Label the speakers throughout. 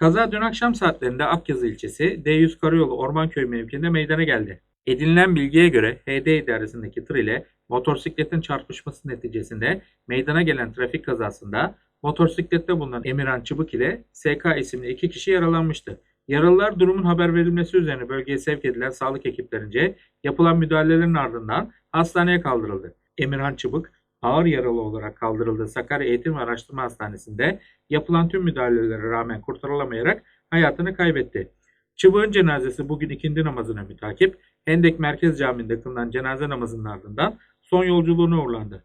Speaker 1: Kaza dün akşam saatlerinde Akyazı ilçesi D100 Karayolu Ormanköy mevkiinde meydana geldi. Edinilen bilgiye göre HD idaresindeki tır ile motosikletin çarpışması neticesinde meydana gelen trafik kazasında motosiklette bulunan Emirhan Çıbık ile SK isimli iki kişi yaralanmıştı. Yaralılar durumun haber verilmesi üzerine bölgeye sevk edilen sağlık ekiplerince yapılan müdahalelerin ardından hastaneye kaldırıldı. Emirhan Çıbık ağır yaralı olarak kaldırıldığı Sakarya Eğitim ve Araştırma Hastanesi'nde yapılan tüm müdahalelere rağmen kurtarılamayarak hayatını kaybetti. Çıbık'ın cenazesi bugün ikindi namazına mütakip Hendek Merkez Camii'nde kılınan cenaze namazının ardından son yolculuğuna uğurlandı.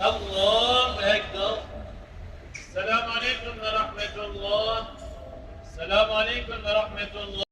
Speaker 2: Allahu Ekber. Selamun Aleyküm ve Rahmetullah. Selamun Aleyküm ve Rahmetullah.